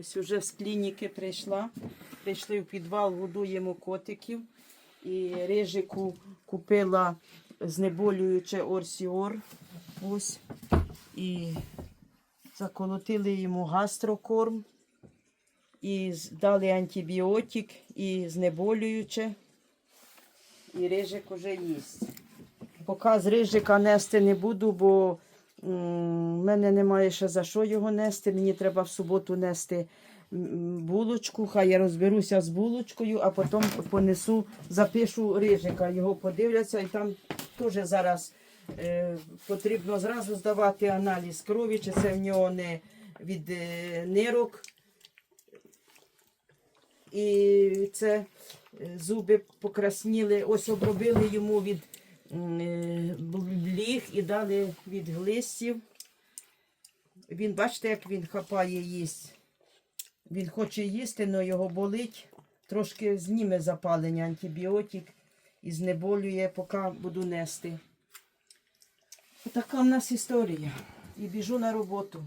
Ось уже з клініки прийшла. Прийшли в підвал, годуємо котиків. І рижику купила знеболююче орсіор. Ось. І заколотили йому гастрокорм. І дали антибіотик і знеболююче. І рижик уже їсть. Поки з рижика нести не буду, бо в мене немає ще за що його нести. Мені треба в суботу нести булочку. Хай я розберуся з булочкою, а потім понесу, запишу рижика. Його подивляться, і там теж зараз е, потрібно зразу здавати аналіз крові, чи це в нього не від е, нирок. І це е, зуби покрасніли. Ось обробили йому від е, і дали від глистів. Він, бачите, як він хапає їсть. Він хоче їсти, але його болить. Трошки зніме запалення антибіотик і знеболює, поки буду нести. Така в нас історія. І біжу на роботу.